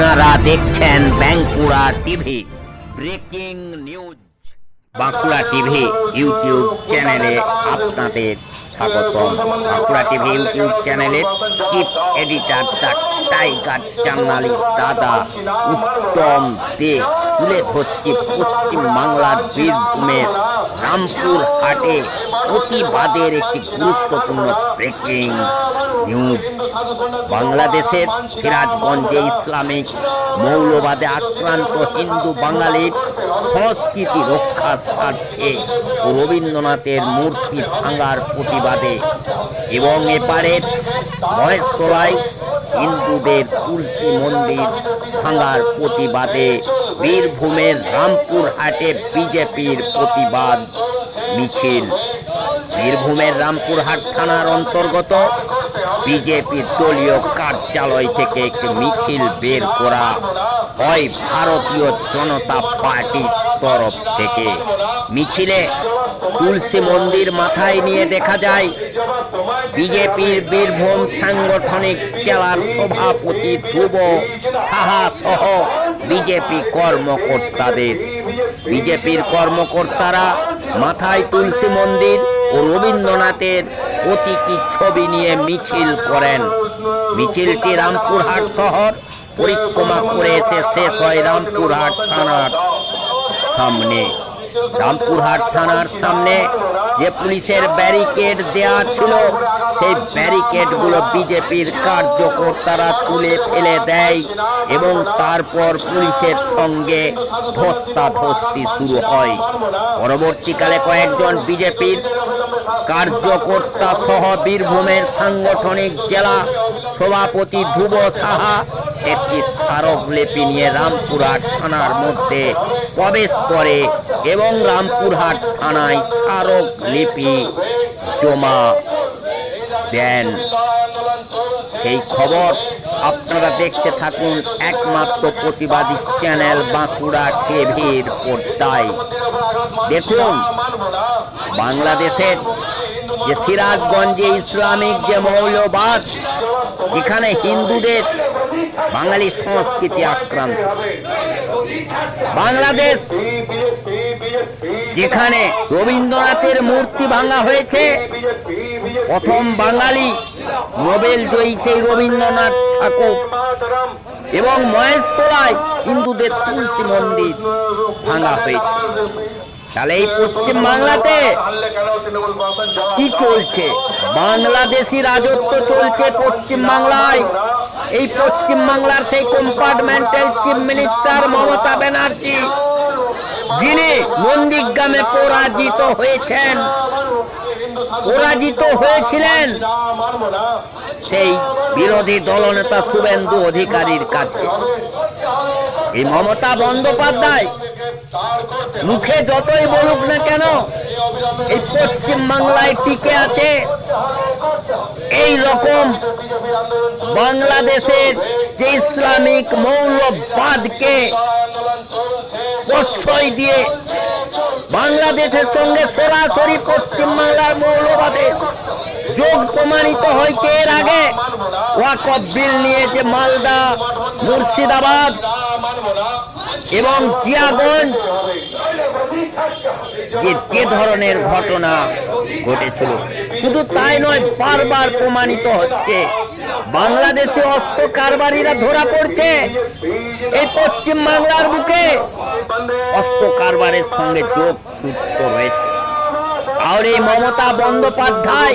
আপনারা দেখছেন Bankura TV, breaking news. Bankura TV YouTube চ্যানেলে আপনাদের স্বাগতম। বাঁকুড়া টিভি ইউটিউব চ্যানেলের চিফ এডিটর টাইগার জার্নালিস্ট দাদা উত্তম দে তুলে ধরছি পশ্চিম বাংলার বীরভূমের রামপুর হাটে প্রতিবাদের একটি গুরুত্বপূর্ণ ব্রেকিং নিউজ। বাংলাদেশের সিরাজগঞ্জে ইসলামিক মৌলবাদে আক্রান্ত হিন্দু বাঙালির সংস্কৃতি রক্ষার স্বার্থে রবীন্দ্রনাথের মূর্তি ভাঙার প্রতিবাদে। এবং এপারের মহেশতলায় হিন্দুদের তুলসী মন্দির ভাঙার প্রতিবাদে বীরভূমের রামপুর হাটে বিজেপির প্রতিবাদ মিছিল। বীরভূমের রামপুরহাট থানার অন্তর্গত বিজেপির দলীয় কার্যালয় থেকে একটি মিছিল বের করা হয় ভারতীয় জনতা পার্টির তরফ থেকে। মিছিলে তুলসী মন্দির মাথায় নিয়ে দেখা যায়, বিজেপির বীরভূম সাংগঠনিক জেলার সভাপতি ধ্রুব সাহা সহ বিজেপি কর্মকর্তাদের। বিজেপির কর্মকর্তারা মাথায় তুলসী মন্দির রবীন্দ্রনাথের প্রতীকী ছবি নিয়ে মিছিল করেন। মিছিলটি রামপুরহাট শহর পরিক্রমা করে এসে শেষ হয় রামপুরহাট থানার সামনে। রামপুরহাট থানার সামনে যে পুলিশের ব্যারিকেড দেয়া ছিল সেই ব্যারিকেডগুলো বিজেপির কার্যকর্তারা তুলে ফেলে দেয় এবং তারপর পুলিশের সঙ্গে ধস্তাধস্তি শুরু হয়। পরবর্তীকালে কয়েকজন বিজেপির কার্যকর্তা সহ বীরভূমের সাংগঠনিক জেলা সভাপতি ধ্রুব সাহা, একটি স্মারকলিপি নিয়ে রামপুরহাট থানার মধ্যে প্রবেশ করে এবং রামপুরহাট থানায় স্মারকলিপি জমা দেন। সেই খবর আপনারা দেখতে থাকুন একমাত্র প্রতিবাদী চ্যানেল বাঁকুড়া টিভির পর্দায়। দেখুন, বাংলাদেশের যে সিরাজগঞ্জে ইসলামিক যে মৌলবাদ, এখানে হিন্দুদের বাঙালি সংস্কৃতি আক্রান্ত। বাংলাদেশ, যেখানে রবীন্দ্রনাথের মূর্তি ভাঙা হয়েছে প্রথম বাঙালি নোবেল জয়ী রবীন্দ্রনাথ ঠাকুর। এবং মহেশতলায় হিন্দুদের তুলসী মন্দির ভাঙা হয়েছে। তাহলে এই পশ্চিম বাংলাতে কি চলছে? বাংলাদেশি রাজত্ব চলছে পশ্চিম বাংলায়। এই পশ্চিম বাংলার সেই compartmental chief minister Mamata Banerjee যিনি নন্দীগ্রামে পরাজিত হয়েছেন, পরাজিত হয়েছিলেন, সেই বিরোধী দলনেতা শুভেন্দু অধিকারীর কাছে। এই মমতা বন্দ্যোপাধ্যায় মুখে যতই বলুক না কেন, এই পশ্চিম বাংলায় টিকে আছে। এই রকম বাংলাদেশের যে ইসলামিক মৌলবাদকে প্রশ্রয় দিয়ে বাংলাদেশের সঙ্গে সরাসরি পশ্চিম বাংলার মৌলবাদের যোগ প্রমাণিত কে এর আগে? ওয়াকফ বিল নিয়েছে মালদা, মুর্শিদাবাদ এবং জিয়াগঞ্জ। যে যে ধরনের ঘটনা ঘটেছিল? শুধু তাই নয়, বারবার প্রমাণিত হচ্ছে। বাংলাদেশে অস্ত্র কারবারিরা ধরা পড়ছে। এই পশ্চিম বাংলার বুকে অস্ত্র কারবারের সঙ্গে যোগ যুক্ত রয়েছে। আর এই মমতা বন্দ্যোপাধ্যায়,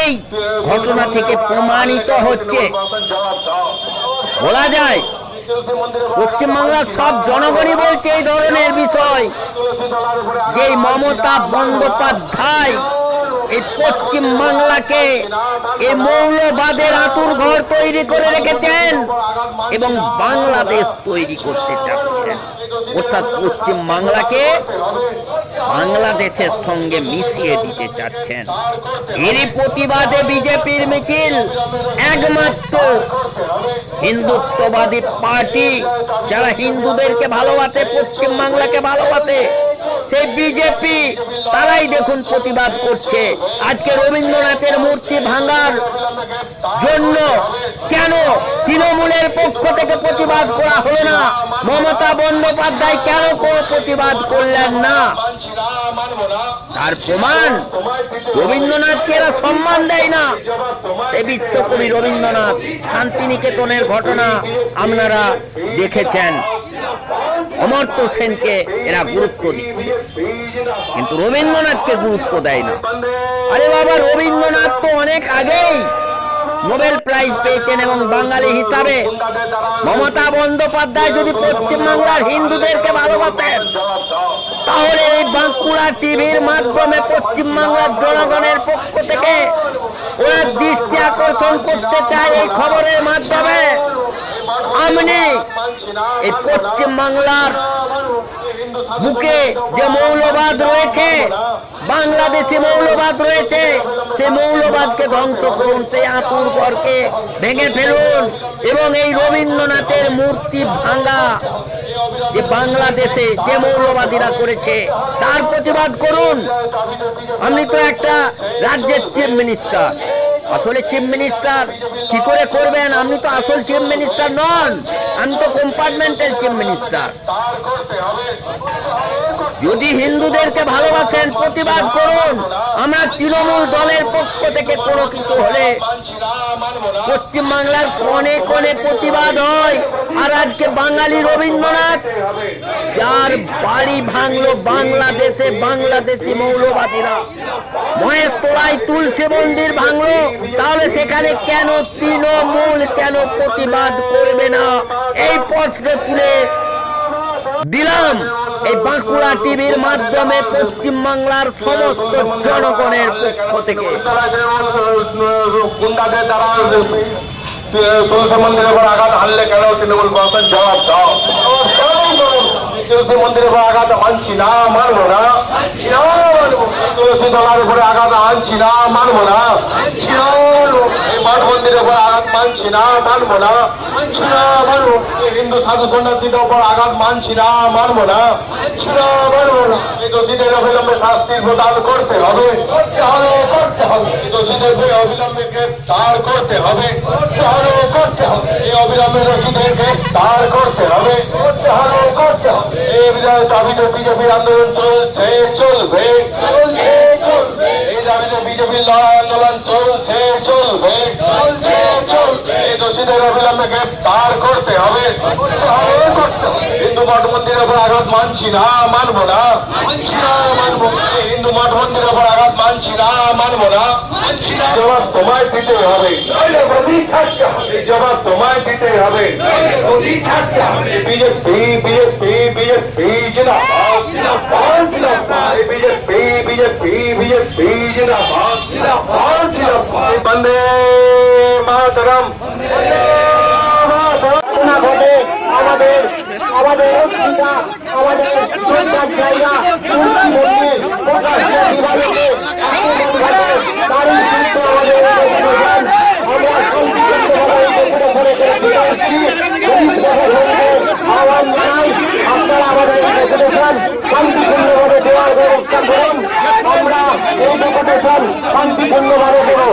এই ঘটনা থেকে প্রমাণিত হচ্ছে। বলা যায় পশ্চিমবাংলার সব জনগণই বলছে এই ধরনের বিষয়। যে মমতা বন্দ্যোপাধ্যায় এই পশ্চিম বাংলাকে এই মৌলবাদের আতুর ঘর তৈরি করে রেখেছেন এবং বাংলাদেশ তৈরি করতে চাচ্ছেন। অর্থাৎ পশ্চিম বাংলাকে বাংলাদেশের সঙ্গে মিশিয়ে দিতে চাচ্ছেন। এরই প্রতিবাদে বিজেপির মিছিল একমাত্র হিন্দুত্ববাদী পার্টি যারা হিন্দুদেরকে ভালোবাসে পশ্চিম বাংলাকে ভালোবাসে, সেই বিজেপি, তারাই দেখুন প্রতিবাদ করছে। আজকে রবীন্দ্রনাথের মূর্তি ভাঙার জন্য কেন তৃণমূলের পক্ষ থেকে প্রতিবাদ করা হলো না? মমতা বন্দ্যোপাধ্যায় কেন কোনো প্রতিবাদ করলেন না? তার প্রমাণ? রবীন্দ্রনাথকে এরা সম্মান দেয় না। এই বিশ্বকবি রবীন্দ্রনাথ, শান্তিনিকেতনের ঘটনা আপনারা দেখেছেন। অমর্ত্য সেনকে এরা গুরুত্ব দিচ্ছে। কিন্তু রবীন্দ্রনাথকে গুরুত্ব দেয় না। আরে বাবা, রবীন্দ্রনাথ তো অনেক আগেই নোবেল প্রাইজ পেয়েছেন এবং বাঙালি হিসাবে। মমতা বন্দ্যোপাধ্যায় যদি পশ্চিমবাংলার হিন্দুদেরকে ভালোবাসেন তাহলে এই বাঁকুড়া টিভির মাধ্যমে পশ্চিমবাংলার জনগণের পক্ষ থেকে ওরা দৃষ্টি আকর্ষণ করতে চায় এই খবরের মাধ্যমে। আমনি এই পশ্চিমবাংলার বুকে যে মৌলবাদ রয়েছে, বাংলাদেশি মৌলবাদ রয়েছে সেই মৌলবাদকে ধ্বংস করুন, সেই আতুর ঘরকে ভেঙে ফেলুন এবং এই রবীন্দ্রনাথের মূর্তি ভাঙা। যে বাংলাদেশে যে মৌলবাদীরা করেছে, তার প্রতিবাদ করুন। আমি তো একটা রাজ্যের চিফ মিনিস্টার আসলে চিফ মিনিস্টার কি করে করবেন? আমি তো আসল চিফ মিনিস্টার নন, আমি তো কম্পার্টমেন্টের চিফ মিনিস্টার যদি হিন্দুদেরকে ভালোবাসেন, প্রতিবাদ করুন। আমরা তৃণমূল দলের পক্ষ থেকে কোনো কিছু হলে পশ্চিমবাংলার কোণে কোণে প্রতিবাদ হয়। আর আজকে বাঙালি রবীন্দ্রনাথ, যার বাড়ি ভাঙলো বাংলাদেশে বাংলাদেশি মৌলবাদীরা। মহেশ তোলায় তুলসী মন্দির ভাঙলো, তাহলে সেখানে কেন তৃণমূল কেন প্রতিবাদ করবে না? এই প্রশ্ন তুলে দিলাম। এই বাঁকুড়া টিভির মাধ্যমে পশ্চিমবাংলার সমস্ত জনগণের পক্ষ থেকে। মন্দিরের আঘাত হানলে কেন তৃণমূল কংগ্রেস জবাব দাও তুলসী আঘাত মানছি না না তুলসী তলার উপরে আঘাত আনছি না মানবো না। মাঠ মন্দিরের উপর আঘাত মানছি না, মানবো না। মানছি না, মানবো হিন্দু সাধু সন্ন্যাসীদের উপর আঘাত মানছি না, মানবো না। মানছি না, মানবো না। এই দোষীদের অবিলম্বে শাস্তি প্রদান করতে হবে। করতে হবে করতে হবে। এই দোষীদেরকে অবিলম্বে গ্রেপ্তার করতে হবে। করতে হবে করতে হবে। এই অবিলম্বে দোষীদেরকে গ্রেপ্তার করতে হবে। অবিলম্বে গ্রেপ্তার করতে হবে। হিন্দু মঠ মন্দিরের উপর আঘাত মানছি না মানবো না। মানবো হিন্দু মঠ মন্দিরের উপর আঘাত মানছি না মানবো না। জবাব তোমায় দিতে হবে। জবাব তোমায় দিতে হবে। BJP BJP BJP BJP BJP BJP বন্দে মাতরম ঘটনা ঘটে আমাদের আমাদের অসুবিধা আমাদের সরকার জায়গা তুলসী মন্দির প্রকাশ দিবালোকে আক্রমণ ঘটে তারই কিন্তু আমাদের অবস্থান। আমরা শান্তিপূর্ণভাবে উপরে করে করে ফিরে আসছি পুলিশ প্রশাসনকে আহ্বান জানাই আপনারা আমাদের ডেপুটেশন শান্তিপূর্ণভাবে দেওয়ার ব্যবস্থা করুন আমরা এই ডেপুটেশন শান্তিপূর্ণভাবে দেবো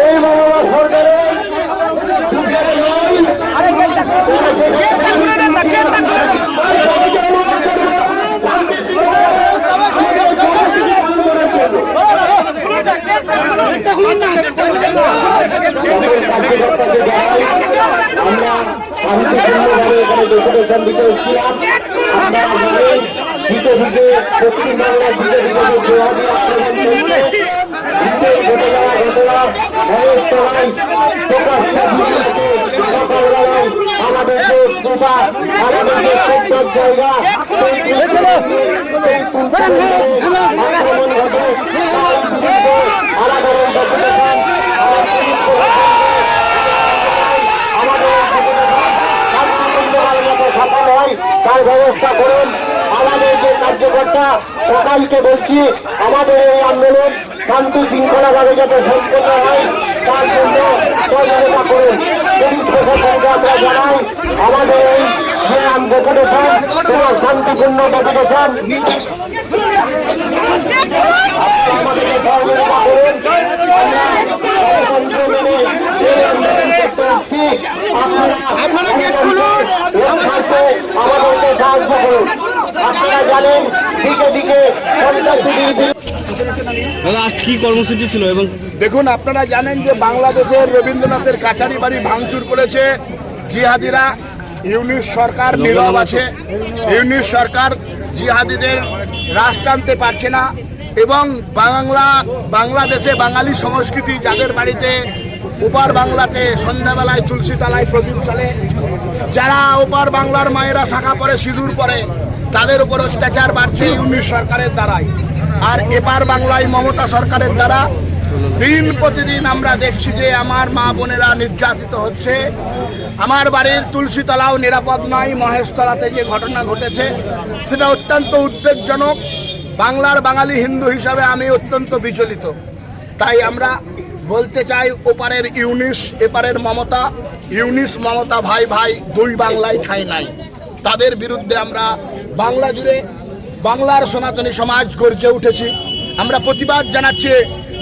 এই মমতা সরকারের আমরা শান্তিপূর্ণভাবে এখানে দিতে দিতে পশ্চিমবাংলার দিতে দিতে যে জেহাদি আক্রমণ চলছে দিতে ঘটে প্রকাশ আমাদের যে সুবা আমাদের যে সুন্দর সেই সেই আক্রমণ ঘটে তার বিরুদ্ধে আমাদের ডেপুটেশন সফল হয় তার ব্যবস্থা করুন আমাদের যে কার্যকর্তা সকালকে বলছি, আমাদের এই আন্দোলন শান্তি শৃঙ্খলাভাবে যাতে সম্পন্ন হয়, তার জন্য সহযোগিতা করুন। আমরা জানাই আমাদের এই যে ডেপুটেশন তোমার শান্তিপূর্ণ ডেপুটেশন আমাদেরকে আপনারা আমাদেরকে সাহায্য করুন। আপনারা জানেন দিকে দিকে দাদা আজ কি কর্মসূচি ছিল এবং দেখুন আপনারা জানেন যে বাংলাদেশের রবীন্দ্রনাথের কাছারি বাড়ি ভাঙচুর করেছে জিহাদিরা। ইউনিশ সরকার নীরব আছে। ইউনিশ সরকার জিহাদিদের রাশ টানতে পারছে না এবং বাংলা বাংলাদেশে বাঙালি সংস্কৃতি যাদের বাড়িতে ওপার বাংলাতে সন্ধ্যাবেলায় তুলসী তালায় প্রদীপ চলে যারা ওপার বাংলার মায়েরা শাখা পরে সিঁদুর পরে তাদের উপর অত্যাচার বাড়ছে ইউনিশ সরকারের দ্বারাই। আর এপার বাংলায় মমতা সরকারের দ্বারা দিন প্রতিদিন আমরা দেখছি যে আমার মা বোনেরা নির্যাতিত হচ্ছে। আমার বাড়ির তুলসীতলাও নিরাপদ নয় মহেশতলাতে যে ঘটনা ঘটেছে সেটা অত্যন্ত উদ্বেগজনক। বাংলার বাঙালি হিন্দু হিসাবে আমি অত্যন্ত বিচলিত। তাই আমরা বলতে চাই ওপারের ইউনিস এপারের মমতা ইউনিস মমতা ভাই ভাই দুই বাংলায় ঠাঁই নাই। তাদের বিরুদ্ধে আমরা বাংলা জুড়ে বাংলার সনাতনী সমাজ গর্জে উঠেছি। আমরা প্রতিবাদ জানাচ্ছি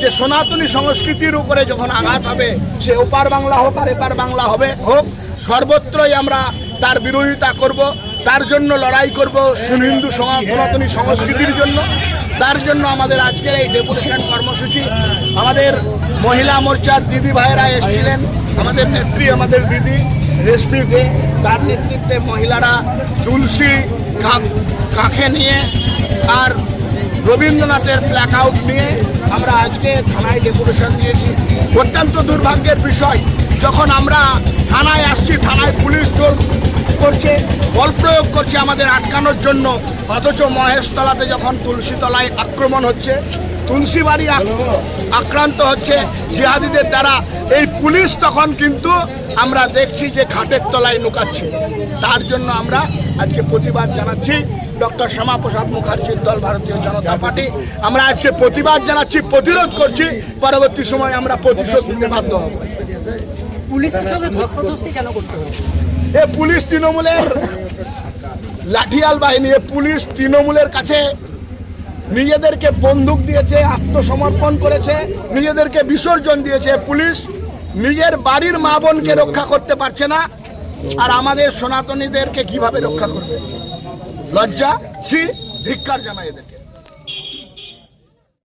যে সনাতনী সংস্কৃতির উপরে যখন আঘাত হবে, সে ওপার বাংলা হোক আর এপার বাংলা হবে, হোক, সর্বত্রই আমরা তার বিরোধিতা করব, তার জন্য লড়াই করব হিন্দু সনাতনী সংস্কৃতির জন্য। তার জন্য আমাদের আজকের এই ডেপুটেশন কর্মসূচি। আমাদের মহিলা মোর্চার দিদি ভাইয়েরা এসেছিলেন, আমাদের নেত্রী, আমাদের দিদি। রেশমি দে তার নেতৃত্বে মহিলারা তুলসী কাঁখে নিয়ে আর রবীন্দ্রনাথের ব্ল্যাক আউট নিয়ে আমরা আজকে থানায় ডেপুটেশন দিয়েছি অত্যন্ত দুর্ভাগ্যের বিষয়, যখন আমরা থানায় আসছি, থানায় পুলিশ জোর করছে, বল প্রয়োগ করছে আমাদের আটকানোর জন্য, অথচ মহেশতলাতে যখন তুলসীতলায় আক্রমণ হচ্ছে তুলসী বাড়ি আক্রান্ত হচ্ছে জিহাদিদের দ্বারা। এই পুলিশ তখন কিন্তু আমরা দেখছি যে খাটের তলায় নুকাচ্ছে তার জন্য আমরা আজকে প্রতিবাদ জানাচ্ছি ডক্টর শ্যামাপ্রসাদ মুখার্জির দল ভারতীয় জনতা পার্টি। আমরা আজকে প্রতিবাদ জানাচ্ছি প্রতিরোধ করছি। পরবর্তী সময় আমরা প্রতিশোধ নিতে বাধ্য হব। পুলিশের সঙ্গে কেন করতে হবে? এ পুলিশ তৃণমূলের লাঠিয়াল বাহিনী এ পুলিশ তৃণমূলের কাছে নিজেদেরকে বন্দুক দিয়েছে, আত্মসমর্পণ করেছে, নিজেদেরকে বিসর্জন দিয়েছে পুলিশ। নিজের বাড়ির মা বোনকে রক্ষা করতে পারছে না। আর আমাদের সনাতনীদেরকে কীভাবে রক্ষা করবে? লজ্জা? ছি, ধিক্কার জানাই এদের।